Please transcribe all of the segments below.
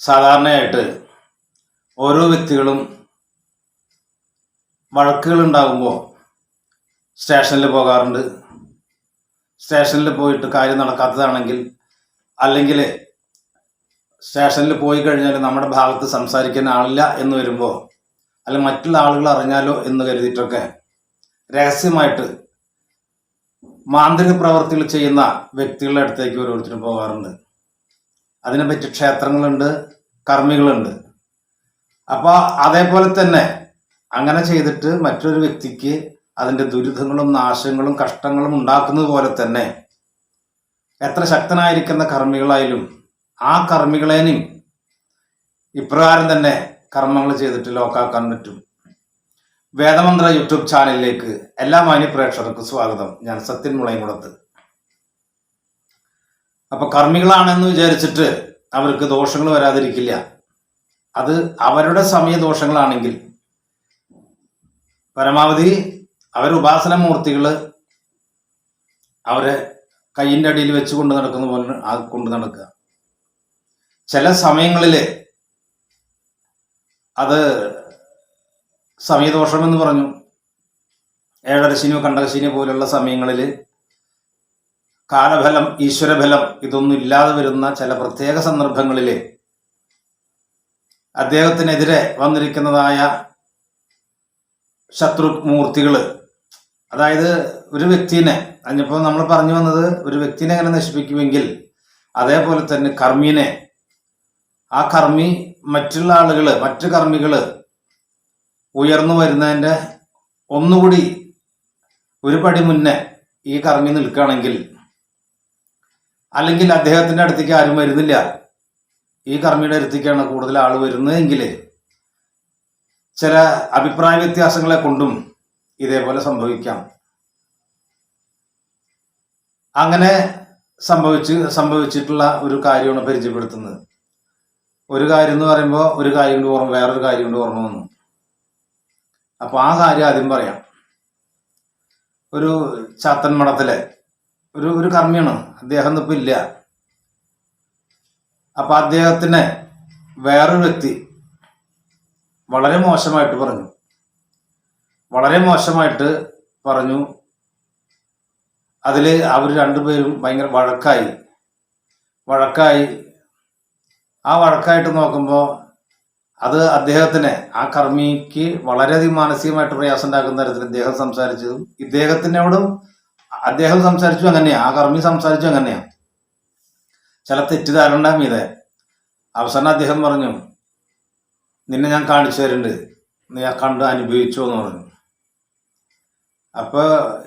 സാധാരണയായിട്ട് ഓരോ വ്യക്തികളും വഴക്കുകൾ ഉണ്ടാകുമ്പോൾ സ്റ്റേഷനിൽ പോകാറുണ്ട്. സ്റ്റേഷനിൽ പോയിട്ട് കാര്യം നടക്കാത്തതാണെങ്കിൽ അല്ലെങ്കിൽ സ്റ്റേഷനിൽ പോയി കഴിഞ്ഞാൽ നമ്മുടെ ഭാഗത്ത് സംസാരിക്കാൻ ആളില്ല എന്ന് വരുമ്പോൾ അല്ലെങ്കിൽ മറ്റുള്ള ആളുകൾ അറിഞ്ഞാലോ എന്ന് കരുതിയിട്ടൊക്കെ രഹസ്യമായിട്ട് മാന്ത്രിക പ്രവർത്തികൾ ചെയ്യുന്ന വ്യക്തികളുടെ അടുത്തേക്ക് ഓരോരുത്തരും പോകാറുണ്ട്. അതിനെപ്പറ്റി ക്ഷേത്രങ്ങളുണ്ട് കർമ്മികളുണ്ട്. അപ്പോൾ അതേപോലെ തന്നെ അങ്ങനെ ചെയ്തിട്ട് മറ്റൊരു വ്യക്തിക്ക് അതിന്റെ ദുരിതങ്ങളും നാശങ്ങളും കഷ്ടങ്ങളും ഉണ്ടാക്കുന്നത് പോലെ തന്നെ എത്ര ശക്തനായിരിക്കുന്ന കർമ്മികളായാലും ആ കർമ്മികളേനും ഇപ്രകാരം തന്നെ കർമ്മങ്ങൾ ചെയ്തിട്ട് ലോക്കാക്കാൻ പറ്റും. വേദമന്ത്ര യൂട്യൂബ് ചാനലിലേക്ക് എല്ലാ മാന്യ പ്രേക്ഷകർക്കും സ്വാഗതം. ഞാൻ സത്യൻ മുളയംകുളത്ത് അപ്പൊ കർമ്മികളാണെന്ന് വിചാരിച്ചിട്ട് അവർക്ക് ദോഷങ്ങൾ വരാതിരിക്കില്ല. അത് അവരുടെ സമയ ദോഷങ്ങളാണെങ്കിൽ പരമാവധി അവർ ഉപാസന മൂർത്തികൾ അവരെ കയ്യിന്റെ അടിയിൽ വെച്ച് കൊണ്ട് നടക്കുന്ന പോലെ കൊണ്ട് നടക്കുക. ചില സമയങ്ങളിൽ അത് സമയദോഷം എന്ന് പറഞ്ഞു. ഏഴരശിനിയോ കണ്ടകശിനിയോ പോലുള്ള സമയങ്ങളിൽ കാലഫലം ഈശ്വരഫലം ഇതൊന്നും ഇല്ലാതെ വരുന്ന ചില പ്രത്യേക സന്ദർഭങ്ങളിൽ അദ്ദേഹത്തിനെതിരെ വന്നിരിക്കുന്നതായ ശത്രുമൂർത്തികൾ അതായത് ഒരു വ്യക്തിനെ അതിപ്പോൾ നമ്മൾ പറഞ്ഞു വന്നത് ഒരു വ്യക്തിനെ എങ്ങനെ നശിപ്പിക്കുമെങ്കിൽ അതേപോലെ തന്നെ കർമ്മീനെ. ആ കർമ്മി മറ്റുള്ള ആളുകൾ മറ്റു കർമ്മികൾ ഉയർന്നു വരുന്നതിന്റെ ഒന്നുകൂടി ഒരു പടി മുന്നേ ഈ കർമ്മി നിൽക്കുകയാണെങ്കിൽ അല്ലെങ്കിൽ അദ്ദേഹത്തിന്റെ അടുത്തേക്ക് ആരും വരുന്നില്ല. ഈ കർമ്മിയുടെ അടുത്തേക്കാണ് കൂടുതൽ ആൾ വരുന്നതെങ്കിൽ ചില അഭിപ്രായ വ്യത്യാസങ്ങളെ കൊണ്ടും ഇതേപോലെ സംഭവിക്കാം. അങ്ങനെ സംഭവിച്ച് സംഭവിച്ചിട്ടുള്ള ഒരു കാര്യമാണ് പരിചയപ്പെടുത്തുന്നത്. ഒരു കാര്യം എന്ന് പറയുമ്പോൾ ഒരു കാര്യം കൊണ്ട് ഓർമ്മ വേറൊരു കാര്യം കൊണ്ട് ഓർമ്മ വന്നു. അപ്പൊ ആ കാര്യം ആദ്യം പറയാം. ഒരു ചാത്തൻ മഠത്തിലെ ഒരു ഒരു കർമ്മിയാണ്. അദ്ദേഹം ഇപ്പം ഇല്ല. അപ്പൊ അദ്ദേഹത്തിന് വേറൊരു വ്യക്തി വളരെ മോശമായിട്ട് പറഞ്ഞു. വളരെ മോശമായിട്ട് പറഞ്ഞു. അതിൽ അവർ രണ്ടുപേരും ഭയങ്കര വഴക്കായി. വഴക്കായി. ആ വഴക്കായിട്ട് നോക്കുമ്പോൾ അത് അദ്ദേഹത്തിന് ആ കർമ്മിക്ക് വളരെയധികം മാനസികമായിട്ട് പ്രയാസം ഉണ്ടാക്കുന്ന തരത്തിൽ ഇദ്ദേഹം സംസാരിച്ചതും ഇദ്ദേഹത്തിനോടും അദ്ദേഹം സംസാരിച്ചു അങ്ങനെയാ. ആ കർമ്മി സംസാരിച്ചു അങ്ങനെയാ. ചില തെറ്റിദ്ധാരണ മീതെ. അവസാനം അദ്ദേഹം പറഞ്ഞു നിന്നെ ഞാൻ കാണിച്ചു തരുന്നുണ്ട് നീ ആ കണ്ട് അനുഭവിച്ചു എന്ന് പറഞ്ഞു. അപ്പോൾ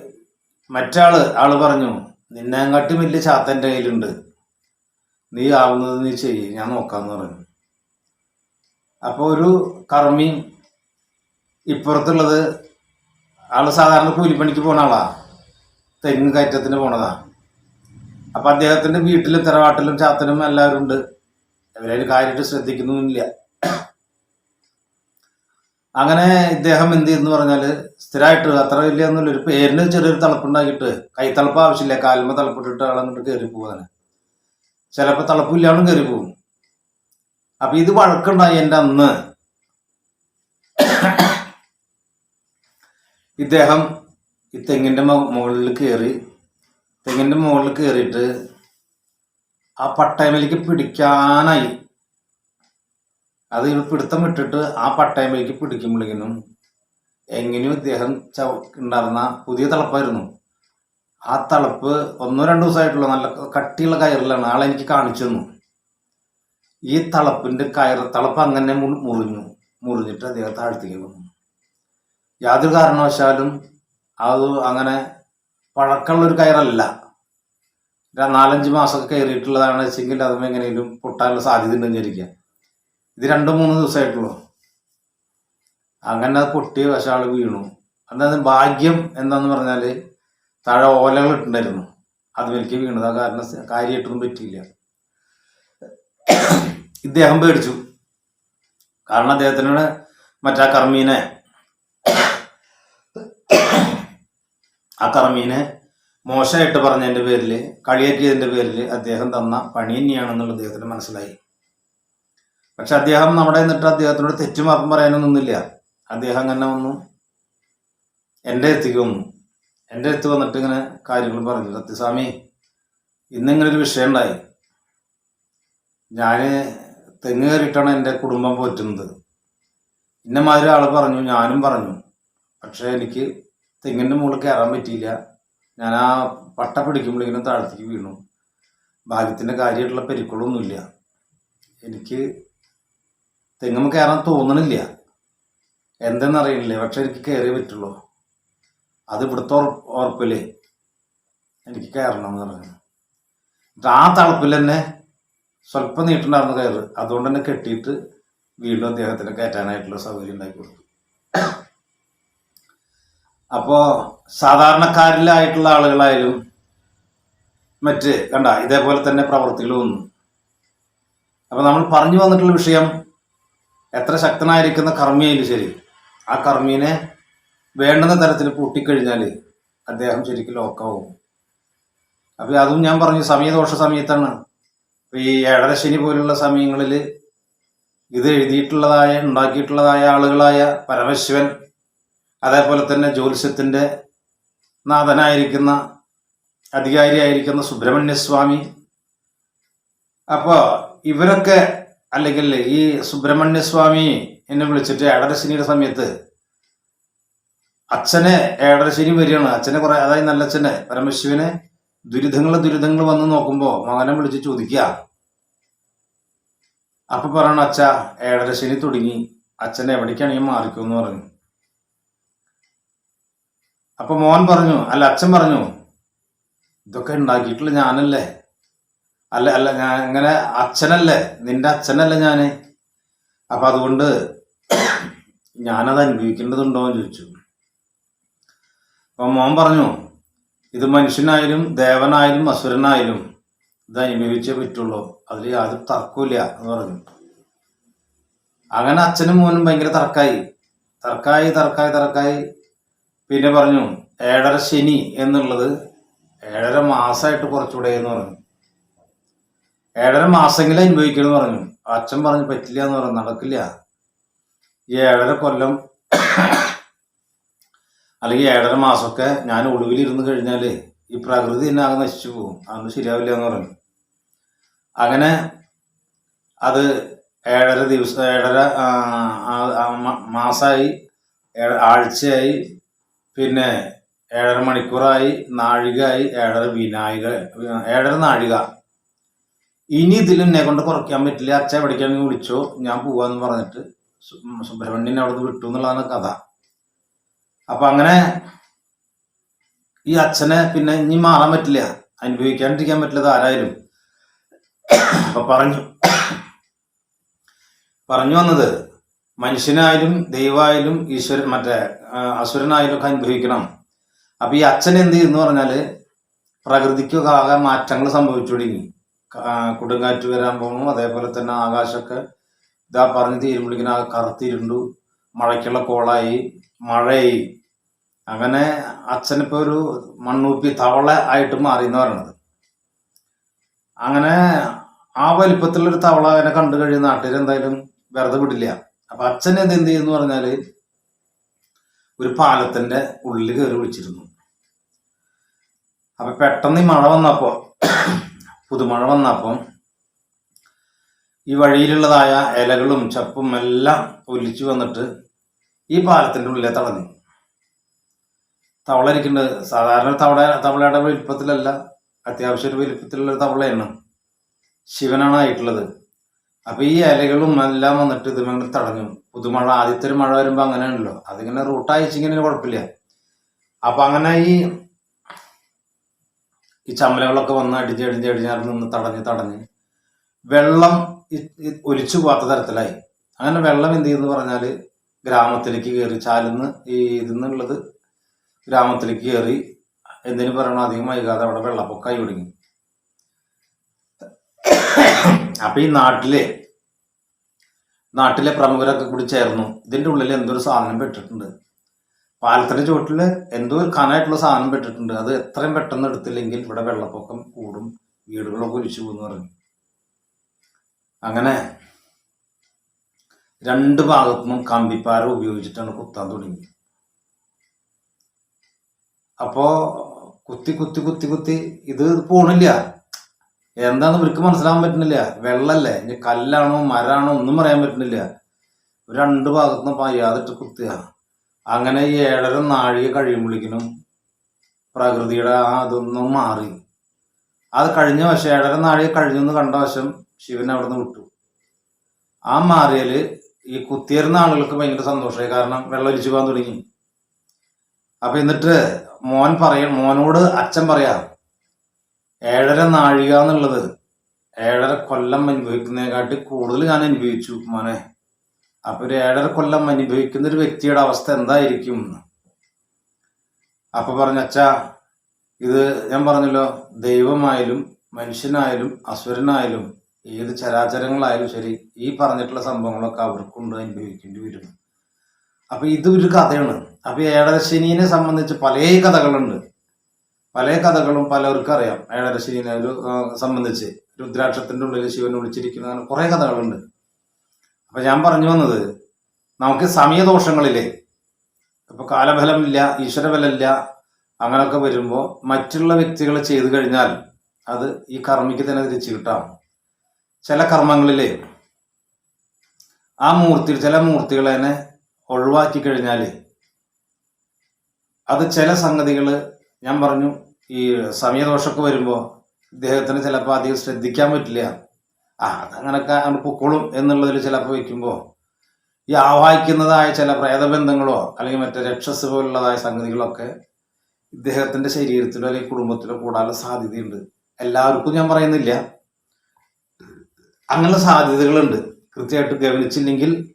മറ്റാൾ ആൾ പറഞ്ഞു നിന്നെങ്ങാട്ടും വലിയ ചാത്തന്റെ കയ്യിലുണ്ട്. നീ ആവുന്നത് നീ ചെയ്യ്. ഞാൻ നോക്കാന്ന് പറഞ്ഞു. അപ്പോൾ ഒരു കർമ്മി ഇപ്പുറത്തുള്ളത് ആൾ സാധാരണ കൂലിപ്പണിക്ക് പോണ ആളാ. തെങ്ങ് കയറ്റത്തിന് പോണതാ. അപ്പൊ അദ്ദേഹത്തിന്റെ വീട്ടിലും തറവാട്ടിലും ചാത്തനും എല്ലാവരും ഉണ്ട്. അവരൊരു കാര്യമായിട്ട് ശ്രദ്ധിക്കുന്നുമില്ല. അങ്ങനെ ഇദ്ദേഹം എന്ത് ചെയ്യുന്നു പറഞ്ഞാൽ സ്ഥിരമായിട്ട് അത്ര വലിയ ഒന്നുമില്ല. ഒരു പേരിന് ചെറിയൊരു തളപ്പുണ്ടാക്കിയിട്ട് കൈത്തളപ്പ് ആവശ്യമില്ല. കാൽമ തളപ്പിട്ടിട്ട് ആളങ്ങോട്ട് കയറി പോകാന് ചിലപ്പോൾ തളപ്പില്ലാണ്ടും കയറി പോകും അപ്പൊ ഇത് വഴക്കുണ്ടായി എന്റെ അന്ന്. ഇദ്ദേഹം ഈ തെങ്ങിന്റെ മുകളിൽ കയറി തെങ്ങിന്റെ മുകളിൽ കയറിയിട്ട് ആ പട്ടയമേലേക്ക് പിടിക്കാനായി. അത് ഇവർ പിടുത്തം വിട്ടിട്ട് ആ പട്ടയമേലേക്ക് പിടിക്കുമ്പോഴേക്കിനും എങ്ങനെയും ഇദ്ദേഹം ചവ ഉണ്ടായിരുന്ന പുതിയ തളപ്പായിരുന്നു. ആ തളപ്പ് ഒന്നോ രണ്ടോ ദിവസമായിട്ടുള്ള നല്ല കട്ടിയുള്ള കയറിലാണ് ആളെ എനിക്ക് കാണിച്ചു തന്നു. ഈ തളപ്പിന്റെ കയർ തളപ്പ് അങ്ങനെ മുറിഞ്ഞു മുറിഞ്ഞിട്ട് അദ്ദേഹം താഴ്ത്തിക്കുന്നു യാതൊരു കാരണവശാലും അത് അങ്ങനെ പഴക്കമുള്ളൊരു കയറല്ല. നാലഞ്ച് മാസമൊക്കെ കയറിയിട്ടുള്ളതാണ് വെച്ചെങ്കിൽ അതും എങ്ങനെയും പൊട്ടാനുള്ള സാധ്യത ഉണ്ടെന്ന് വിചാരിക്കുക. ഇത് രണ്ടു മൂന്ന് ദിവസമായിട്ടുള്ളൂ. അങ്ങനെ അത് പക്ഷെ ആൾ വീണു. അതായത് ഭാഗ്യം എന്താന്ന് പറഞ്ഞാൽ താഴെ ഓലകൾ ഇട്ടുണ്ടായിരുന്നു അത് വലിക്ക് വീണത്. ആ കാരണം കാര്യമായിട്ടൊന്നും പറ്റിയില്ല. ഇദ്ദേഹം പേടിച്ചു. കാരണം അദ്ദേഹത്തിനാണ് മറ്റാ കർമ്മീനെ ആ കർമ്മീനെ മോശമായിട്ട് പറഞ്ഞതിന്റെ പേരിൽ കളിയാക്കിയതിന്റെ പേരിൽ അദ്ദേഹം തന്ന പണി തന്നെയാണെന്നുള്ള അദ്ദേഹത്തിന് മനസ്സിലായി. പക്ഷെ അദ്ദേഹം നമ്മുടെ നിന്നിട്ട് അദ്ദേഹത്തിനോട് തെറ്റുമാപ്പം പറയാനൊന്നുമില്ല അദ്ദേഹം അങ്ങനെ വന്നു. എന്റെ അടുത്തേക്ക് വന്നു. എന്റെ അടുത്ത് വന്നിട്ട് ഇങ്ങനെ കാര്യങ്ങൾ പറഞ്ഞു. സത്യസ്വാമി ഇന്നിങ്ങനെ ഒരു വിഷയം ഉണ്ടായി. ഞാൻ തെങ്ങ് കയറിയിട്ടാണ് എന്റെ കുടുംബം പോറ്റുന്നത്. ഇന്ന മാതിരി ആൾ പറഞ്ഞു ഞാനും പറഞ്ഞു. പക്ഷേ എനിക്ക് തെങ്ങിന്റെ മുകളിൽ കയറാൻ പറ്റിയില്ല. ഞാൻ ആ പട്ട പിടിക്കുമ്പോഴേക്കും താഴത്തേക്ക് വീണു. ഭാഗ്യത്തിന്റെ കാര്യമായിട്ടുള്ള പരിക്കുകളൊന്നുമില്ല. എനിക്ക് തെങ്ങുമ്പോൾ കയറാൻ തോന്നണില്ല. എന്തെന്നറിയണില്ല. പക്ഷെ എനിക്ക് കയറിയേ പറ്റുള്ളൂ. അത് ഇവിടുത്തെ ഉറപ്പില്ലേ എനിക്ക് കയറണം എന്ന് പറഞ്ഞു. എന്നിട്ട് ആ തളപ്പിൽ തന്നെ സ്വല്പം നീട്ടുണ്ടായിരുന്നു കയറ്. അതുകൊണ്ട് തന്നെ കെട്ടിയിട്ട് വീണ്ടും അദ്ദേഹത്തിന് കയറ്റാനായിട്ടുള്ള സൗകര്യം ഉണ്ടാക്കി കൊടുത്തു. അപ്പോ സാധാരണക്കാരിലായിട്ടുള്ള ആളുകളായാലും മറ്റ് കണ്ട ഇതേപോലെ തന്നെ പ്രവർത്തികൾ വന്നു. അപ്പൊ നമ്മൾ പറഞ്ഞു വന്നിട്ടുള്ള വിഷയം എത്ര ശക്തനായിരിക്കുന്ന കർമ്മിയായാലും ശരി ആ കർമ്മീനെ വേണ്ടുന്ന തരത്തിൽ പൂട്ടിക്കഴിഞ്ഞാൽ അദ്ദേഹം ശരിക്കും ലോക്കാവും. അപ്പോൾ അതും ഞാൻ പറഞ്ഞു സമയദോഷ സമയത്താണ്. ഈ ഏഴരശനി പോലുള്ള സമയങ്ങളിൽ ഇത് എഴുതിയിട്ടുള്ളതായ ഉണ്ടാക്കിയിട്ടുള്ളതായ ആളുകളായ പരമശിവൻ അതേപോലെ തന്നെ ജ്യോത്സ്യത്തിന്റെ നാഥനായിരിക്കുന്ന അധികാരിയായിരിക്കുന്ന സുബ്രഹ്മണ്യസ്വാമി. അപ്പോൾ ഇവരൊക്കെ അല്ലെങ്കിൽ ഈ സുബ്രഹ്മണ്യസ്വാമി എന്നെ വിളിച്ചിട്ട് ഏടരശനിയുടെ സമയത്ത് അച്ഛനെ ഏടരശനി വരികയാണ്. അച്ഛനെ കുറെ അതായത് നല്ല അച്ഛനെ പരമശിവനെ ദുരിതങ്ങൾ ദുരിതങ്ങൾ വന്ന് നോക്കുമ്പോൾ മകനെ വിളിച്ച് ചോദിക്കുക അപ്പൊ പറയണ അച്ഛ ഏടരശനി തുടങ്ങി. അച്ഛൻ എവിടേക്കാണെങ്കിൽ മാറിക്കുമെന്ന് പറഞ്ഞു. അപ്പൊ മോൻ പറഞ്ഞു അല്ല അച്ഛൻ പറഞ്ഞു ഇതൊക്കെ ഉണ്ടാക്കിയിട്ടുള്ള ഞാനല്ലേ? അല്ല അല്ല ഞാൻ ഇങ്ങനെ അച്ഛനല്ലേ നിന്റെ അച്ഛനല്ലേ ഞാൻ? അപ്പൊ അതുകൊണ്ട് ഞാനത് അനുഭവിക്കേണ്ടതുണ്ടോ എന്ന് ചോദിച്ചു. അപ്പൊ മോൻ പറഞ്ഞു ഇത് മനുഷ്യനായാലും ദേവനായാലും അസുരനായാലും ഇത് അനുഭവിച്ചേ പറ്റുള്ളൂ. അതിൽ യാതൊരു തർക്കമില്ല എന്ന് പറഞ്ഞു. അങ്ങനെ അച്ഛനും മോനും ഭയങ്കര തർക്കായി. തർക്കായി തർക്കായി തർക്കായി. പിന്നെ പറഞ്ഞു ഏഴര ശനി എന്നുള്ളത് ഏഴര മാസമായിട്ട് കുറച്ചുകൂടെ എന്ന് പറഞ്ഞു. ഏഴര മാസമെങ്കിലും അനുഭവിക്കണം എന്ന് പറഞ്ഞു. അച്ഛൻ പറഞ്ഞു പറ്റില്ല എന്ന് പറഞ്ഞു. നടക്കില്ല. ഈ ഏഴര കൊല്ലം അല്ലെങ്കിൽ ഏഴര മാസമൊക്കെ ഞാൻ ഒളിവിലിരുന്ന് കഴിഞ്ഞാൽ ഈ പ്രകൃതി തന്നെ ആകെ നശിച്ചു പോകും. അതൊന്നും ശരിയാവില്ല എന്ന് പറഞ്ഞു. അങ്ങനെ അത് ഏഴര ദിവസം ഏഴര മാസമായി ആഴ്ചയായി പിന്നെ ഏഴര മണിക്കൂറായി നാഴികയായി ഏഴര വിനായക ഏഴര നാഴിക. ഇനി ഇതിൽ എന്നെ കൊണ്ട് കുറയ്ക്കാൻ പറ്റില്ല. അച്ഛൻ എവിടേക്കാണെങ്കിൽ വിളിച്ചോ? ഞാൻ പോവാന്ന് പറഞ്ഞിട്ട് സുബ്രഹ്മണ്യൻ അവിടെ നിന്ന് വിട്ടു എന്നുള്ളതാണ് കഥ. അപ്പൊ അങ്ങനെ ഈ അച്ഛനെ പിന്നെ ഇനി മാറാൻ പറ്റില്ല. അനുഭവിക്കാണ്ടിരിക്കാൻ പറ്റില്ല ഇത് ആരായാലും. അപ്പൊ പറഞ്ഞു പറഞ്ഞു വന്നത് മനുഷ്യനായാലും ദൈവമായാലും ഈശ്വരൻ മറ്റേ ആ, അസുരനായാലും ഒക്കെ അനുഭവിക്കണം അപ്പൊ ഈ അച്ഛൻ എന്ത് ചെയ്യുന്നു പറഞ്ഞാൽ പ്രകൃതിക്കൊക്കെ ആകെ മാറ്റങ്ങൾ സംഭവിച്ചു തുടങ്ങി കൊടുങ്കാറ്റ് വരാൻ പോകുന്നു. അതേപോലെ തന്നെ ആകാശമൊക്കെ ഇതാ പറഞ്ഞ് തീരുമ്പോഴേക്കിനും ആകെ കറുത്തിരുണ്ടു മഴയ്ക്കുള്ള കോളായി. മഴയായി. അങ്ങനെ അച്ഛനിപ്പോ ഒരു മണ്ണൂപ്പി തവള ആയിട്ട് മാറി എന്ന് പറയണത്. അങ്ങനെ ആ വലിപ്പത്തിലുള്ള ഒരു തവള അവനെ കണ്ടു കഴിയുന്ന നാട്ടുകാർ എന്തായാലും വെറുതെ വിടില്ല. അപ്പൊ അച്ഛൻ എന്ത് എന്ത് ചെയ്യുന്നു പറഞ്ഞാൽ ഒരു പാലത്തിന്റെ ഉള്ളിൽ കയറി വിളിച്ചിരുന്നു. അപ്പൊ പെട്ടെന്ന് ഈ മഴ വന്നപ്പോ പുതുമഴ വന്നപ്പം ഈ വഴിയിലുള്ളതായ ഇലകളും ചപ്പും എല്ലാം ഒലിച്ചു വന്നിട്ട് ഈ പാലത്തിന്റെ ഉള്ളിലെ തളഞ്ഞു തവള ഇരിക്കുന്നത് സാധാരണ തവള തവളയുടെ വലിപ്പത്തിലല്ല അത്യാവശ്യം ഒരു വലിപ്പത്തിലുള്ള തവളയാണ്. ശിവനാണ് ആയിട്ടുള്ളത്. അപ്പൊ ഈ ഇലകളും എല്ലാം വന്നിട്ട് ഇത് ഇങ്ങനെ തടഞ്ഞു. പുതുമഴ ആദ്യത്തെ ഒരു മഴ വരുമ്പോ അങ്ങനെയാണല്ലോ. അതിങ്ങനെ റൂട്ട് അയച്ചിങ്ങനെ കുഴപ്പമില്ല. അപ്പൊ അങ്ങനെ ഈ ഈ ചമ്മലകളൊക്കെ വന്ന് അടിഞ്ഞ് അടിഞ്ഞ് അടിഞ്ഞാറ് നിന്ന് തടഞ്ഞ് തടഞ്ഞ് വെള്ളം ഒലിച്ചു പോകാത്ത തരത്തിലായി. അങ്ങനെ വെള്ളം എന്ത് ചെയ്യുന്നു പറഞ്ഞാൽ ഗ്രാമത്തിലേക്ക് കയറി ചാലിന്ന് ഈ ഇതിന്നുള്ളത് ഗ്രാമത്തിലേക്ക് കയറി എന്തിനു പറയണോ? അധികം വൈകാതെ അവിടെ വെള്ളപ്പൊക്കമായി തുടങ്ങി. അപ്പൊ ഈ നാട്ടിലെ നാട്ടിലെ പ്രമുഖരൊക്കെ കൂടി ചേർന്നു. ഇതിന്റെ ഉള്ളിൽ എന്തോ ഒരു സാധനം പെട്ടിട്ടുണ്ട്? പാലത്തിന്റെ ചുവട്ടിൽ എന്തോ ഒരു കനായിട്ടുള്ള സാധനം പെട്ടിട്ടുണ്ട്. അത് എത്രയും പെട്ടെന്ന് എടുത്തില്ലെങ്കിൽ ഇവിടെ വെള്ളപ്പൊക്കം കൂടും വീടുകളൊക്കെ ഒലിച്ചു പോകുന്നു പറഞ്ഞു. അങ്ങനെ രണ്ട് ഭാഗത്തുനിന്നും കമ്പിപ്പാര ഉപയോഗിച്ചിട്ടാണ് കുത്താൻ തുടങ്ങി അപ്പോ കുത്തി കുത്തി കുത്തി കുത്തി ഇത് പോണില്ല. എന്താന്ന് ഇവർക്ക് മനസ്സിലാവാൻ പറ്റുന്നില്ല. വെള്ളല്ലേ? ഇനി കല്ലാണോ മരാണോ ഒന്നും പറയാൻ പറ്റുന്നില്ല. രണ്ട് ഭാഗത്തുനിന്ന് പയ്യാതിട്ട് കുത്തുക. അങ്ങനെ ഏഴര നാഴിക കഴിയുമ്പോഴേക്കിനും പ്രകൃതിയുടെ ആ അതൊന്നും മാറി. അത് കഴിഞ്ഞ വശം ഏഴര നാഴിക കഴിഞ്ഞു എന്ന് കണ്ട വശം ശിവൻ അവിടെ നിന്ന് വിട്ടു. ആ മാറിയാൽ ഈ കുത്തിയിരുന്ന ആളുകൾക്ക് ഭയങ്കര സന്തോഷമായി. കാരണം വെള്ളം ഒലിച്ചു പോകാൻ തുടങ്ങി. അപ്പൊ എന്നിട്ട് മോൻ പറയ മോനോട് അച്ഛൻ പറയാ ഏഴര നാഴിക എന്നുള്ളത്. ഏഴര കൊല്ലം അനുഭവിക്കുന്നതിനെക്കാട്ടി കൂടുതൽ ഞാൻ അനുഭവിച്ചു മോനെ. അപ്പൊ ഒരു ഏഴര കൊല്ലം അനുഭവിക്കുന്ന ഒരു വ്യക്തിയുടെ അവസ്ഥ എന്തായിരിക്കും. അപ്പൊ പറഞ്ഞ ഇത് ഞാൻ പറഞ്ഞല്ലോ ദൈവമായാലും മനുഷ്യനായാലും അസുരനായാലും ഏത് ചരാചരങ്ങളായാലും ശരി ഈ പറഞ്ഞിട്ടുള്ള സംഭവങ്ങളൊക്കെ അവർക്കുണ്ട് അനുഭവിക്കേണ്ടി വരും അപ്പൊ ഇത് ഒരു കഥയാണ്. അപ്പൊ ഏഴരശനീനെ സംബന്ധിച്ച് പല കഥകളുണ്ട്. പല കഥകളും പലർക്കും അറിയാം. ഒരു സംബന്ധിച്ച്. രുദ്രാക്ഷത്തിന്റെ ഉള്ളിൽ ശിവൻ ഒളിച്ചിരിക്കുന്ന അങ്ങനെ കുറെ കഥകളുണ്ട്. അപ്പൊ ഞാൻ പറഞ്ഞു വന്നത് നമുക്ക് സമയദോഷങ്ങളില്ലേ? ഇപ്പൊ കാലബലമില്ല ഈശ്വരബലമില്ല അങ്ങനെയൊക്കെ വരുമ്പോൾ മറ്റുള്ള വ്യക്തികൾ ചെയ്തു കഴിഞ്ഞാൽ അത് ഈ കർമ്മിക്ക് തന്നെ തിരിച്ചു കിട്ടാം. ചില കർമ്മങ്ങളിലെ ആ മൂർത്തി ചില മൂർത്തികളെ ഒഴിവാക്കി കഴിഞ്ഞാൽ അത് ചില സംഗതികൾ ഞാൻ പറഞ്ഞു ഈ സമയദോഷമൊക്കെ വരുമ്പോൾ ഇദ്ദേഹത്തിന് ചിലപ്പോൾ അധികം ശ്രദ്ധിക്കാൻ പറ്റില്ല. ആ അതങ്ങനൊക്കെ അങ്ങ് പൊക്കോളും എന്നുള്ളതിൽ ചിലപ്പോൾ വയ്ക്കുമ്പോൾ ഈ ആവാഹിക്കുന്നതായ ചില പ്രേതബന്ധങ്ങളോ അല്ലെങ്കിൽ മറ്റേ രക്ഷസ് പോലുള്ളതായ സംഗതികളൊക്കെ ഇദ്ദേഹത്തിന്റെ ശരീരത്തിലോ അല്ലെങ്കിൽ കുടുംബത്തിലോ കൂടാനുള്ള സാധ്യതയുണ്ട്. എല്ലാവർക്കും ഞാൻ പറയുന്നില്ല. അങ്ങനെ സാധ്യതകളുണ്ട്. കൃത്യമായിട്ട് ഗവനിച്ചില്ലെങ്കിൽ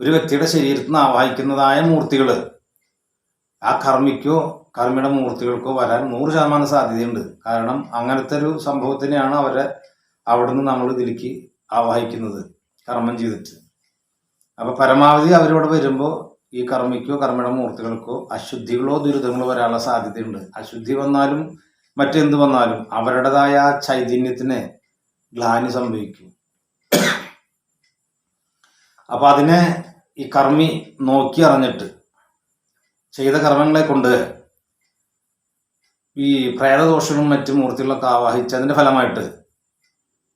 ഒരു വ്യക്തിയുടെ ശരീരത്തിൽ നിന്ന് ആവാഹിക്കുന്നതായ മൂർത്തികൾ ആ കർമ്മിക്കോ കർമ്മിയുടെ മൂർത്തികൾക്കോ വരാൻ നൂറ് ശതമാനം സാധ്യതയുണ്ട്. കാരണം അങ്ങനത്തെ ഒരു സംഭവത്തിനെയാണ് അവരെ അവിടുന്ന് നമ്മൾ ഇതിലേക്ക് ആവാഹിക്കുന്നത് കർമ്മം ചെയ്തിട്ട്. അപ്പൊ പരമാവധി അവരിവിടെ വരുമ്പോൾ ഈ കർമ്മിക്കോ കർമ്മിയുടെ മൂർത്തികൾക്കോ അശുദ്ധികളോ ദുരിതങ്ങളോ വരാനുള്ള സാധ്യതയുണ്ട്. അശുദ്ധി വന്നാലും മറ്റെന്ത് വന്നാലും അവരുടേതായ ആ ചൈതന്യത്തിന് ഗ്ലാനി സംഭവിക്കും. അപ്പൊ അതിനെ ഈ കർമ്മി നോക്കി അറിഞ്ഞിട്ട് ചെയ്ത കർമ്മങ്ങളെ കൊണ്ട് ഈ പ്രേതദോഷവും മറ്റ് മൂർത്തികളൊക്കെ ആവാഹിച്ചതിന്റെ ഫലമായിട്ട്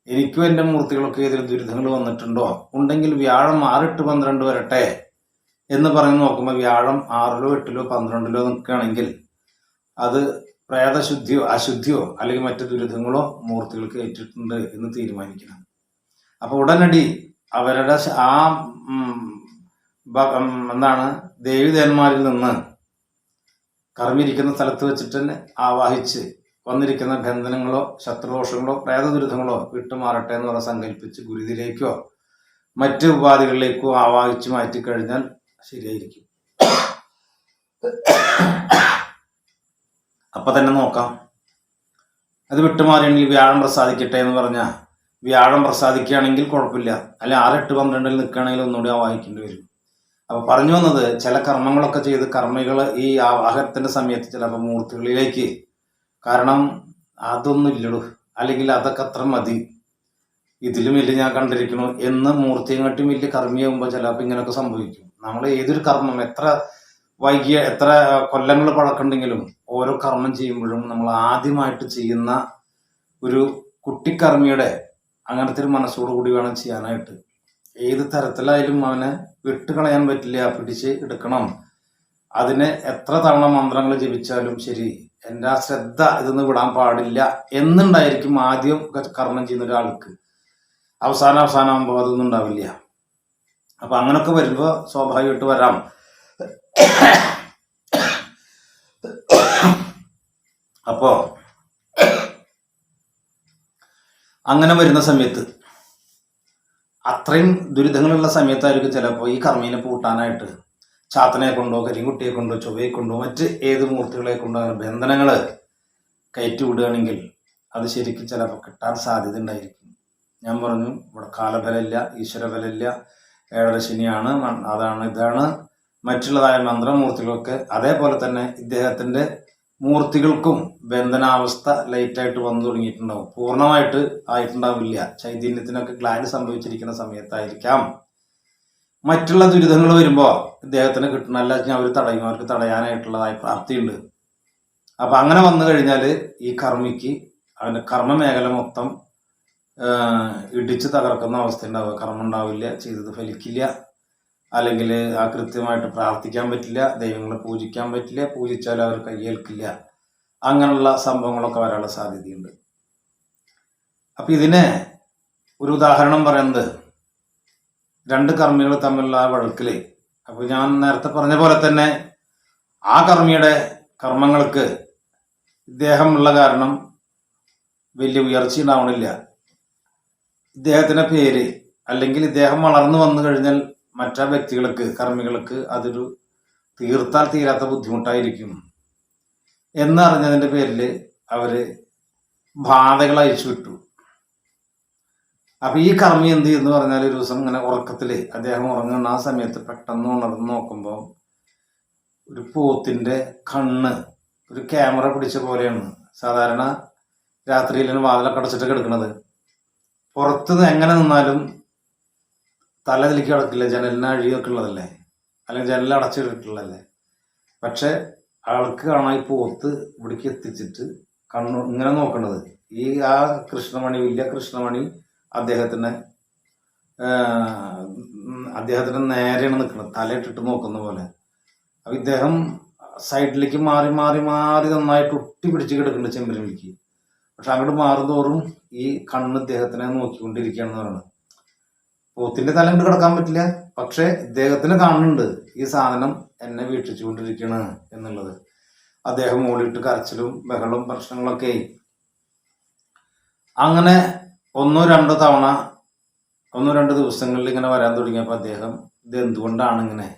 എനിക്കും എന്റെ മൂർത്തികളൊക്കെ ഏതെങ്കിലും ദുരിതങ്ങൾ വന്നിട്ടുണ്ടോ? ഉണ്ടെങ്കിൽ വ്യാഴം ആറിട്ട് പന്ത്രണ്ട് വരട്ടെ എന്ന് പറഞ്ഞ് നോക്കുമ്പോൾ വ്യാഴം ആറിലോ എട്ടിലോ പന്ത്രണ്ടിലോ നിൽക്കുകയാണെങ്കിൽ അത് പ്രേതശുദ്ധിയോ അശുദ്ധിയോ അല്ലെങ്കിൽ മറ്റു ദുരിതങ്ങളോ മൂർത്തികൾക്ക് ഏറ്റിട്ടുണ്ട് എന്ന് തീരുമാനിക്കണം. അപ്പോൾ ഉടനടി അവരുടെ ആ എന്താണ് ദേവിദേവന്മാരിൽ നിന്ന് കർമ്മിരിക്കുന്ന സ്ഥലത്ത് വെച്ചിട്ട് തന്നെ ആവാഹിച്ച് വന്നിരിക്കുന്ന ബന്ധനങ്ങളോ ശത്രുദോഷങ്ങളോ പ്രേതദുരിതങ്ങളോ വിട്ടുമാറട്ടെ എന്ന് പറഞ്ഞ സങ്കല്പിച്ച് ഗുരുതിയിലേക്കോ മറ്റ് ഉപാധികളിലേക്കോ ആവാഹിച്ച് മാറ്റിക്കഴിഞ്ഞാൽ ശരിയായിരിക്കും. അപ്പൊ തന്നെ നോക്കാം. അത് വിട്ടുമാറിയാണെങ്കിൽ വ്യാഴം പ്രസാദിക്കട്ടെ എന്ന് പറഞ്ഞാൽ വ്യാഴം പ്രസാദിക്കുകയാണെങ്കിൽ കുഴപ്പമില്ല. അല്ലെ എട്ട് പന്ത്രണ്ടിൽ നിൽക്കുകയാണെങ്കിൽ ഒന്നുകൂടി ആവാഹിക്കേണ്ടി വരും. അപ്പൊ പറഞ്ഞു വന്നത് ചില കർമ്മങ്ങളൊക്കെ ചെയ്ത് കർമ്മികൾ ഈ ആവാഹത്തിന്റെ സമയത്ത് ചിലപ്പോൾ മൂർത്തികളിലേക്ക് കാരണം അതൊന്നും ഇല്ലടൂ. അല്ലെങ്കിൽ അതൊക്കെ അത്ര മതി. ഇതിലും ഇല്ല ഞാൻ കണ്ടിരിക്കണു എന്ന് മൂർത്തിയെങ്ങാട്ടും വലിയ കർമ്മിയാകുമ്പോൾ ചിലപ്പോൾ ഇങ്ങനെയൊക്കെ സംഭവിക്കും. നമ്മൾ ഏതൊരു കർമ്മം എത്ര വൈകിയ എത്ര കൊല്ലങ്ങൾ പഴക്കുണ്ടെങ്കിലും ഓരോ കർമ്മം ചെയ്യുമ്പോഴും നമ്മൾ ആദ്യമായിട്ട് ചെയ്യുന്ന ഒരു കുട്ടിക്കർമ്മിയുടെ അങ്ങനത്തെ ഒരു മനസ്സോടു കൂടി വേണം ചെയ്യാനായിട്ട്. ഏത് തരത്തിലായാലും അവനെ വിട്ടുകളയാൻ പറ്റില്ല പിടിച്ച് എടുക്കണം. അതിനെ എത്ര തവണ മന്ത്രങ്ങൾ ജപിച്ചാലും ശരി എന്റെ ആ ശ്രദ്ധ ഇതൊന്നും വിടാൻ പാടില്ല എന്നുണ്ടായിരിക്കും ആദ്യം കർമ്മം ചെയ്യുന്ന ഒരാൾക്ക്. അവസാനം അവസാനമാകുമ്പോൾ അതൊന്നും ഉണ്ടാവില്ല. അപ്പൊ അങ്ങനൊക്കെ വരുമ്പോൾ സ്വാഭാവികമായിട്ട് വരാം. അപ്പോ അങ്ങനെ വരുന്ന സമയത്ത് അത്രയും ദുരിതങ്ങളുള്ള സമയത്തായിരിക്കും ചിലപ്പോൾ ഈ കർമ്മീനെ പൂട്ടാനായിട്ട് ചാത്തനെ കൊണ്ടോ കരിങ്കുട്ടിയെ കൊണ്ടോ ചൊവ്വയെ കൊണ്ടോ മറ്റ് ഏത് മൂർത്തികളെ കൊണ്ടോ ബന്ധനങ്ങൾ കയറ്റി വിടുകയാണെങ്കിൽ അത് ശരിക്കും ചിലപ്പോൾ കിട്ടാൻ സാധ്യത ഉണ്ടായിരിക്കും. ഞാൻ പറഞ്ഞു ഇവിടെ കാലബലമില്ല ഈശ്വരബലമില്ല ഏഴര ശനിയാണ് അതാണ് ഇതാണ് മറ്റുള്ളതായ മന്ത്രമൂർത്തികളൊക്കെ അതേപോലെ തന്നെ ഇദ്ദേഹത്തിന്റെ മൂർത്തികൾക്കും ബന്ധനാവസ്ഥ ലൈറ്റായിട്ട് വന്നു തുടങ്ങിയിട്ടുണ്ടാവും. പൂർണമായിട്ട് ആയിട്ടുണ്ടാവില്ല. ചൈതന്യത്തിനൊക്കെ ഗ്ലാൻഡ് സംഭവിച്ചിരിക്കുന്ന സമയത്തായിരിക്കാം. മറ്റുള്ള ദുരിതങ്ങൾ വരുമ്പോൾ ഇദ്ദേഹത്തിന് കിട്ടണ എല്ലാം അവർ തടയും അവർക്ക് തടയാനായിട്ടുള്ളതായി പ്രാപ്തിയുണ്ട്. അപ്പം അങ്ങനെ വന്നു കഴിഞ്ഞാൽ ഈ കർമ്മിക്ക് അവന്റെ കർമ്മ മേഖല മൊത്തം ഇടിച്ച് തകർക്കുന്ന അവസ്ഥ ഉണ്ടാവുക. കർമ്മം ഉണ്ടാവില്ല ചെയ്തത് ഫലിക്കില്ല. അല്ലെങ്കിൽ ആ കൃത്യമായിട്ട് പ്രാർത്ഥിക്കാൻ പറ്റില്ല ദൈവങ്ങളെ പൂജിക്കാൻ പറ്റില്ല പൂജിച്ചാൽ അവർ കയ്യേൽക്കില്ല. അങ്ങനെയുള്ള സംഭവങ്ങളൊക്കെ വരാനുള്ള സാധ്യതയുണ്ട്. അപ്പം ഇതിന് ഒരു ഉദാഹരണം പറയുന്നത് രണ്ട് കർമ്മികൾ തമ്മിലുള്ള വഴക്കിൽ അപ്പോൾ ഞാൻ നേരത്തെ പറഞ്ഞ പോലെ തന്നെ ആ കർമ്മിയുടെ കർമ്മങ്ങൾക്ക് ഇദ്ദേഹമുള്ള കാരണം വലിയ ഉയർച്ച ഉണ്ടാവണില്ല. ഇദ്ദേഹത്തിന്റെ പേര് അല്ലെങ്കിൽ ഇദ്ദേഹം വളർന്നു വന്നു കഴിഞ്ഞാൽ മറ്റാ വ്യക്തികൾക്ക് കർമ്മികൾക്ക് അതൊരു തീർത്താൽ തീരാത്ത ബുദ്ധിമുട്ടായിരിക്കും. എന്നറിഞ്ഞതിന്റെ പേരിൽ അവർ ബാധകൾ അയച്ചു വിട്ടു അപ്പൊ ഈ കർമ്മി എന്ത് എന്ന് പറഞ്ഞാൽ ഒരു ദിവസം ഇങ്ങനെ ഉറക്കത്തിൽ അദ്ദേഹം ഉറങ്ങുന്ന ആ സമയത്ത് പെട്ടെന്ന് ഉണർന്ന് നോക്കുമ്പോൾ ഒരു പോത്തിന്റെ കണ്ണ് ഒരു ക്യാമറ പിടിച്ച പോലെയാണ്. സാധാരണ രാത്രിയിലാണ് വാതിലൊക്കെ അടച്ചിട്ട് കിടക്കുന്നത് പുറത്ത് എങ്ങനെ നിന്നാലും തല ഇതിലേക്ക് കിടക്കില്ല ജനലിന് ഉള്ളതല്ലേ? അല്ലെങ്കിൽ ജനലിൽ അടച്ചിട്ടുള്ളതല്ലേ പക്ഷെ ആൾക്ക് കാണായി പോത്ത് ഇവിടേക്ക് എത്തിച്ചിട്ട് കണ്ണു ഇങ്ങനെ നോക്കണത്. ഈ ആ കൃഷ്ണമണി വലിയ കൃഷ്ണമണി അദ്ദേഹത്തിന് അദ്ദേഹത്തിന് നേരെയാണ് നിൽക്കുന്നത് തലയിട്ടിട്ട് നോക്കുന്ന പോലെ. അപ്പൊ ഇദ്ദേഹം സൈഡിലേക്ക് മാറി മാറി മാറി നന്നായിട്ട് ഒട്ടി പിടിച്ച് കിടക്കുന്നുണ്ട് ചെമ്പരമിക്ക് പക്ഷെ അങ്ങോട്ട് മാറുന്തോറും ഈ കണ്ണ് ഇദ്ദേഹത്തിനെ നോക്കിക്കൊണ്ടിരിക്കുകയാണെന്ന് പറയുന്നത്. പോത്തിന്റെ തല കൊണ്ട് കിടക്കാൻ പറ്റില്ല. പക്ഷെ ഇദ്ദേഹത്തിന് കാണുന്നുണ്ട്. ഈ സാധനം എന്നെ വീക്ഷിച്ചുകൊണ്ടിരിക്കണ് എന്നുള്ളത്. അദ്ദേഹം ഓടിയിട്ട് കരച്ചിലും ബഹളവും പ്രശ്നങ്ങളൊക്കെ അങ്ങനെ ഒന്നോ രണ്ടോ തവണ ഒന്നോ രണ്ടോ ദിവസങ്ങളിൽ ഇങ്ങനെ വരാൻ തുടങ്ങിയപ്പോൾ അദ്ദേഹം ഇത് എന്തുകൊണ്ടാണ് ഇങ്ങനെ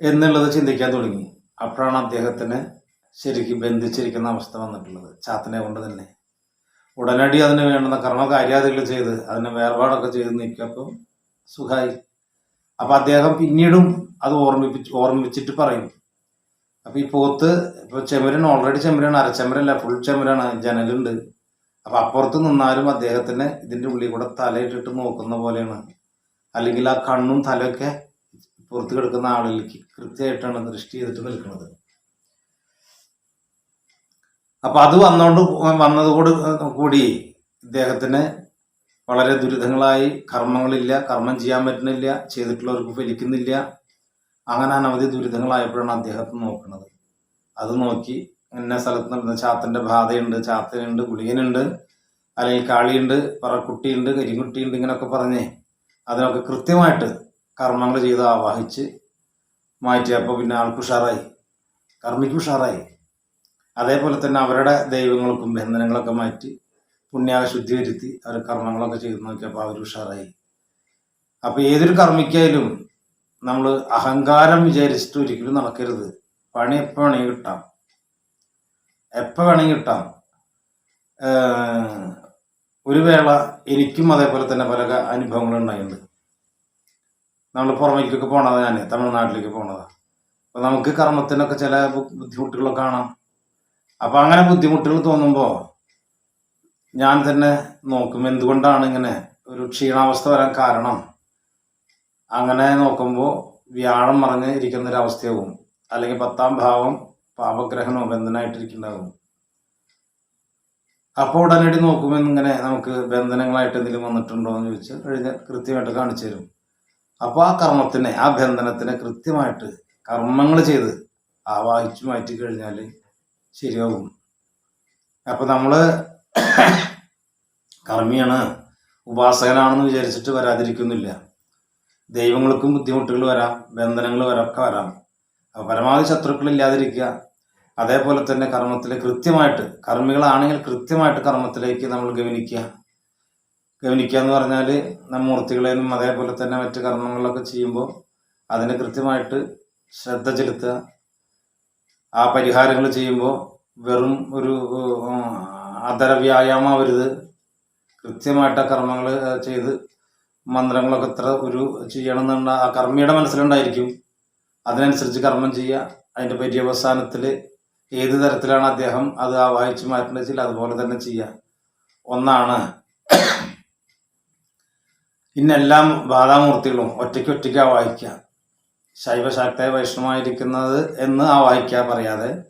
എന്നുള്ളത് ചിന്തിക്കാൻ തുടങ്ങി. അപ്പോഴാണ് അദ്ദേഹത്തിന് ശരിക്കും ബന്ധിച്ചിരിക്കുന്ന അവസ്ഥ വന്നിട്ടുള്ളത്. ചാത്തനെ കൊണ്ട് തന്നെ. ഉടനടി അതിന് വേണ്ടുന്ന കർമ്മകാര്യാദികൾ ചെയ്ത് അതിനെ വേർപാടൊക്കെ ചെയ്ത് നിൽക്കപ്പോൾ സുഖായി. അപ്പം അദ്ദേഹം പിന്നീടും അത് ഓർമ്മിപ്പിച്ച് ഓർമ്മിപ്പിച്ചിട്ട് പറയും. അപ്പം ഈ പോത്ത് ഇപ്പോൾ ചെമരൻ ഓൾറെഡി ചെമരാണ് അരച്ചെമരല്ല ഫുൾ ചെമരാണ് ജനലുണ്ട്. അപ്പം അപ്പുറത്ത് നിന്നാലും അദ്ദേഹത്തിന് ഇതിന്റെ ഉള്ളിൽ കൂടെ തലയിട്ടിട്ട് നോക്കുന്ന പോലെയാണ്. അല്ലെങ്കിൽ ആ കണ്ണും തലയൊക്കെ പുറത്ത് കിടക്കുന്ന ആളിലേക്ക് കൃത്യമായിട്ടാണ് ദൃഷ്ടി ചെയ്തിട്ട് നിൽക്കുന്നത്. അപ്പൊ അത് വന്നോണ്ട് വന്നതോട് കൂടി ഇദ്ദേഹത്തിന് വളരെ ദുരിതങ്ങളായി. കർമ്മങ്ങളില്ല കർമ്മം ചെയ്യാൻ പറ്റുന്നില്ല ചെയ്തിട്ടുള്ളവർക്ക് ഫലിക്കുന്നില്ല. അങ്ങനെ അനവധി ദുരിതങ്ങളായപ്പോഴാണ് അദ്ദേഹത്തെ നോക്കുന്നത്. അത് നോക്കി ഇന്ന സ്ഥലത്ത് നടന്ന ചാത്തന്റെ ബാധയുണ്ട് ചാത്തനുണ്ട് ഗുളികനുണ്ട് അല്ലെങ്കിൽ കാളിയുണ്ട് പറക്കുട്ടിയുണ്ട് കരിങ്കുട്ടിയുണ്ട് ഇങ്ങനെയൊക്കെ പറഞ്ഞേ അതിനൊക്കെ കൃത്യമായിട്ട് കർമ്മങ്ങൾ ചെയ്ത് ആവാഹിച്ച് മാറ്റിയപ്പോൾ പിന്നെ ആൾക്ക് ഉഷാറായി. കർമ്മിക്ക് ഉഷാറായി. അതേപോലെ തന്നെ അവരുടെ ദൈവങ്ങൾക്കും ബന്ധനങ്ങളൊക്കെ മാറ്റി പുണ്യാവ ശുദ്ധി വരുത്തി അവർ കർമ്മങ്ങളൊക്കെ ചെയ്ത് നോക്കിയപ്പോൾ അവർ ഉഷാറായി. അപ്പൊ ഏതൊരു കർമ്മിക്കായാലും നമ്മൾ അഹങ്കാരം വിചാരിച്ചിട്ട് ഒരിക്കലും നടക്കരുത്. പണി എപ്പോൾ വേണമെങ്കിൽ കിട്ടാം. എപ്പോൾ വേണമെങ്കിൽ കിട്ടാം. ഒരു വേള എനിക്കും അതേപോലെ തന്നെ പല അനുഭവങ്ങളുണ്ടായിട്ടുണ്ട് നമ്മൾ പുറമേക്കൊക്കെ പോണതാ ഞാൻ തമിഴ്നാട്ടിലേക്ക് പോണതാ. അപ്പൊ നമുക്ക് കർമ്മത്തിനൊക്കെ ചില ബുദ്ധിമുട്ടുകളൊക്കെ കാണാം. അപ്പൊ അങ്ങനെ ബുദ്ധിമുട്ടുകൾ തോന്നുമ്പോ ഞാൻ തന്നെ നോക്കും എന്തുകൊണ്ടാണ് ഇങ്ങനെ ഒരു ക്ഷീണാവസ്ഥ വരാൻ കാരണം. അങ്ങനെ നോക്കുമ്പോൾ വ്യാഴം മറിഞ്ഞ് ഇരിക്കുന്ന ഒരു അവസ്ഥയാവും അല്ലെങ്കിൽ പത്താം ഭാവം പാപഗ്രഹനോ ബന്ധനായിട്ടിരിക്കുന്നുണ്ടാകും അപ്പോൾ ഉടനടി നോക്കുമ്പോൾ ഇങ്ങനെ നമുക്ക് ബന്ധനങ്ങളായിട്ട് എന്തെങ്കിലും വന്നിട്ടുണ്ടോ എന്ന് ചോദിച്ച് കഴിഞ്ഞ കൃത്യമായിട്ട് കാണിച്ചു തരും. അപ്പോൾ ആ കർമ്മത്തിനെ ആ ബന്ധനത്തിനെ കൃത്യമായിട്ട് കർമ്മങ്ങൾ ചെയ്ത് ആവാഹിച്ചു മാറ്റി കഴിഞ്ഞാൽ ശരിയാവും. അപ്പൊ നമ്മൾ കർമ്മിയാണ് ഉപാസകനാണെന്ന് വിചാരിച്ചിട്ട് വരാതിരിക്കുന്നില്ല. ദൈവങ്ങൾക്കും ബുദ്ധിമുട്ടുകൾ വരാം ബന്ധനങ്ങൾ വരാം ഒക്കെ വരാം. അപ്പൊ പരമാവധി ശത്രുക്കൾ ഇല്ലാതിരിക്കുക. അതേപോലെ തന്നെ കർമ്മത്തിൽ കൃത്യമായിട്ട് കർമ്മികളാണെങ്കിൽ കൃത്യമായിട്ട് കർമ്മത്തിലേക്ക് നമ്മൾ ഗവനിക്കുക. ഗവനിക്കുക എന്ന് പറഞ്ഞാൽ നമ്മ മൂർത്തികളെയും അതേപോലെ തന്നെ മറ്റ് കർമ്മങ്ങളൊക്കെ ചെയ്യുമ്പോൾ അതിനെ കൃത്യമായിട്ട് ശ്രദ്ധ ചെലുത്തുക. ആ പരിഹാരങ്ങൾ ചെയ്യുമ്പോൾ വെറും ഒരു അതര വ്യായാമാവരുത് കൃത്യമായിട്ട് കർമ്മങ്ങൾ ചെയ്ത് മന്ത്രങ്ങളൊക്കെ എത്ര ഒരു ചെയ്യണം എന്നുള്ള ആ കർമ്മിയുടെ മനസ്സിലുണ്ടായിരിക്കും. അതിനനുസരിച്ച് കർമ്മം ചെയ്യുക. അതിന്റെ പര്യവസാനത്തിൽ ഏത് തരത്തിലാണ് അദ്ദേഹം അത് ആ വായിച്ചു മാറ്റേണ്ടത് വെച്ചാൽ അതുപോലെ തന്നെ ചെയ്യുക. ഒന്നാണ് ഇന്നെല്ലാം ബാധാമൂർത്തികളും ഒറ്റയ്ക്ക് ഒറ്റയ്ക്കാണ് വായിക്കുക. ശൈവശാക്ത വൈഷ്ണവമായിരിക്കുന്നത് എന്ന് ആ വായിക്ക പറയാതെ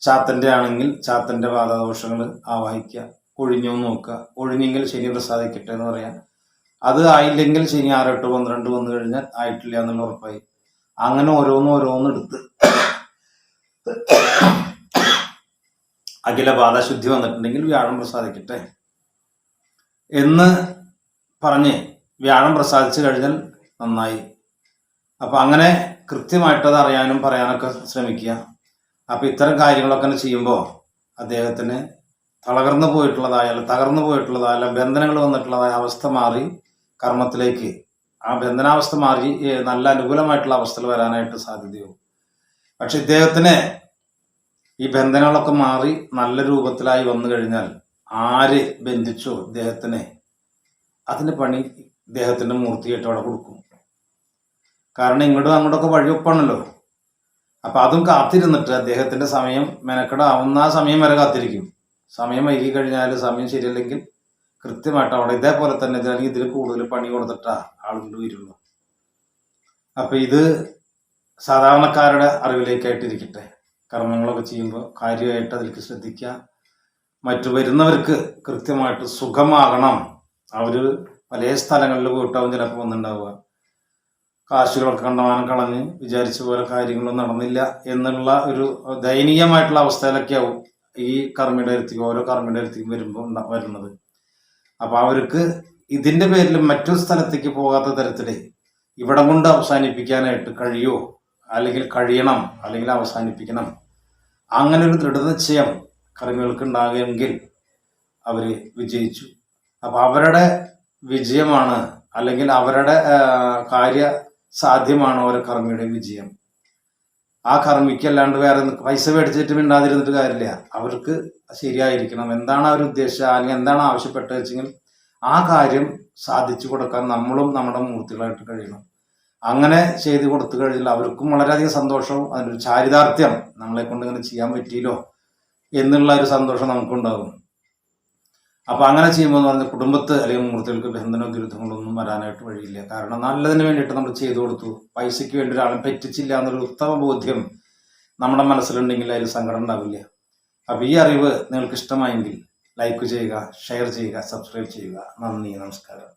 ചാത്തന്റെ ആണെങ്കിൽ ചാത്തന്റെ ആ ആവാഹിക്കുക ഒഴിഞ്ഞോ നോക്കുക. ഒഴിഞ്ഞെങ്കിൽ ശനി പ്രസാദിക്കട്ടെ എന്ന് പറയാം. അത് ആയില്ലെങ്കിൽ ശനി ആറ് എട്ട് പന്ത്രണ്ട് വന്നു കഴിഞ്ഞാൽ ആയിട്ടില്ല എന്നുള്ള ഉറപ്പായി. അങ്ങനെ ഓരോന്നും ഓരോന്ന് എടുത്ത് അഖില ബാധാശുദ്ധി വന്നിട്ടുണ്ടെങ്കിൽ വ്യാഴം പ്രസാദിക്കട്ടെ എന്ന് പറഞ്ഞ് വ്യാഴം പ്രസാദിച്ചു കഴിഞ്ഞാൽ നന്നായി. അപ്പൊ അങ്ങനെ കൃത്യമായിട്ട് അത് അറിയാനും പറയാനൊക്കെ ശ്രമിക്കുക. അപ്പൊ ഇത്തരം കാര്യങ്ങളൊക്കെ ചെയ്യുമ്പോൾ അദ്ദേഹത്തിന് തളകർന്നു പോയിട്ടുള്ളതായ തകർന്നു പോയിട്ടുള്ളതായ ബന്ധനങ്ങൾ വന്നിട്ടുള്ളതായ അവസ്ഥ മാറി കർമ്മത്തിലേക്ക്. ആ ബന്ധനാവസ്ഥ മാറി നല്ല അനുകൂലമായിട്ടുള്ള അവസ്ഥയിൽ വരാനായിട്ട് സാധ്യതയുള്ളൂ. പക്ഷെ ഇദ്ദേഹത്തിന് ഈ ബന്ധനങ്ങളൊക്കെ മാറി നല്ല രൂപത്തിലായി വന്നു കഴിഞ്ഞാൽ ആര് ബന്ധിച്ചോ ഇദ്ദേഹത്തിനെ അതിന് പണി ഇദ്ദേഹത്തിന്റെ മൂർത്തിയായിട്ട് അവിടെ കൊടുക്കും. കാരണം ഇങ്ങോട്ടും അങ്ങോട്ടൊക്കെ വഴിയൊപ്പാണല്ലോ അപ്പൊ അതും കാത്തിരുന്നിട്ട് അദ്ദേഹത്തിന്റെ സമയം മെനക്കെടാവുന്ന ആ സമയം വരെ കാത്തിരിക്കും. സമയം വൈകി കഴിഞ്ഞാൽ സമയം ശരിയല്ലെങ്കിൽ കൃത്യമായിട്ട് അവിടെ ഇതേപോലെ തന്നെ ഇത് ഇതിൽ കൂടുതൽ പണി കൊടുത്തിട്ടാ ആളുകൾ വരുള്ളൂ. അപ്പൊ ഇത് സാധാരണക്കാരുടെ അറിവിലേക്കായിട്ടിരിക്കട്ടെ. കർമ്മങ്ങളൊക്കെ ചെയ്യുമ്പോൾ കാര്യമായിട്ട് അതിലേക്ക് ശ്രദ്ധിക്കുക. മറ്റു വരുന്നവർക്ക് കൃത്യമായിട്ട് സുഖമാകണം. അവർ പല സ്ഥലങ്ങളിൽ പോയിട്ടാവും ചിലപ്പോൾ വന്നിട്ടുണ്ടാവുക കാശുകളൊക്കെ കണ്ടമാനം കളഞ്ഞ് വിചാരിച്ച പോലെ കാര്യങ്ങളൊന്നും നടന്നില്ല എന്നുള്ള ഒരു ദയനീയമായിട്ടുള്ള അവസ്ഥയിലൊക്കെയാവും ഈ കർമ്മിയുടെ അടുത്തേക്ക് ഓരോ കർമ്മിയുടെ അടുത്തേക്ക് വരുമ്പോൾ വരുന്നത്. അപ്പൊ അവർക്ക് ഇതിന്റെ പേരിൽ മറ്റൊരു സ്ഥലത്തേക്ക് പോകാത്ത തരത്തിൽ ഇവിടെ കൊണ്ട് അവസാനിപ്പിക്കാനായിട്ട് കഴിയോ അല്ലെങ്കിൽ കഴിയണം അല്ലെങ്കിൽ അവസാനിപ്പിക്കണം അങ്ങനെ ഒരു ദൃഢനിശ്ചയം കർമ്മികൾക്ക് ഉണ്ടാകുമെങ്കിൽ അവർ വിജയിച്ചു. അപ്പോൾ അവരുടെ വിജയമാണ് അല്ലെങ്കിൽ അവരുടെ കാര്യ സാധ്യമാണ് ഓരോ കർമ്മിയുടെയും വിജയം? ആ കർമ്മിക്ക് അല്ലാണ്ട് വേറെ പൈസ മേടിച്ചിട്ട് മിണ്ടാതിരുന്നിട്ട് കാര്യമില്ല. അവർക്ക് ശരിയായിരിക്കണം. എന്താണ് അവർ ഉദ്ദേശിച്ചത് അല്ലെങ്കിൽ എന്താണ് ആവശ്യപ്പെട്ടത് വെച്ചെങ്കിൽ ആ കാര്യം സാധിച്ചു കൊടുക്കാൻ നമ്മളും നമ്മുടെ മൂർത്തികളായിട്ട് കഴിയണം. അങ്ങനെ ചെയ്ത് കൊടുത്തു കഴിഞ്ഞാൽ അവർക്കും വളരെയധികം സന്തോഷവും അതിനൊരു ചാരിതാർത്ഥ്യം നമ്മളെ കൊണ്ട് ഇങ്ങനെ ചെയ്യാൻ പറ്റിയില്ലോ എന്നുള്ള ഒരു സന്തോഷം നമുക്കുണ്ടാകും. അപ്പൊ അങ്ങനെ ചെയ്യുമ്പോൾ എന്ന് പറഞ്ഞാൽ കുടുംബത്ത് അല്ലെങ്കിൽ മുഹൂർത്തികൾക്ക് ബന്ധനോ ദുരിതങ്ങളൊന്നും വരാനായിട്ട് വഴിയില്ല. കാരണം നല്ലതിന് വേണ്ടിയിട്ട് നമ്മൾ ചെയ്തു കൊടുത്തു. പൈസയ്ക്ക് വേണ്ടി ഒരാളെ പറ്റിച്ചില്ല എന്നൊരു ഉത്തമ ബോധ്യം നമ്മുടെ മനസ്സിലുണ്ടെങ്കിൽ അതിൽ സങ്കടം ഉണ്ടാവില്ല. അപ്പൊ ഈ അറിവ് നിങ്ങൾക്ക് ഇഷ്ടമായെങ്കിൽ ലൈക്ക് ചെയ്യുക ഷെയർ ചെയ്യുക സബ്സ്ക്രൈബ് ചെയ്യുക. നന്ദി നമസ്കാരം.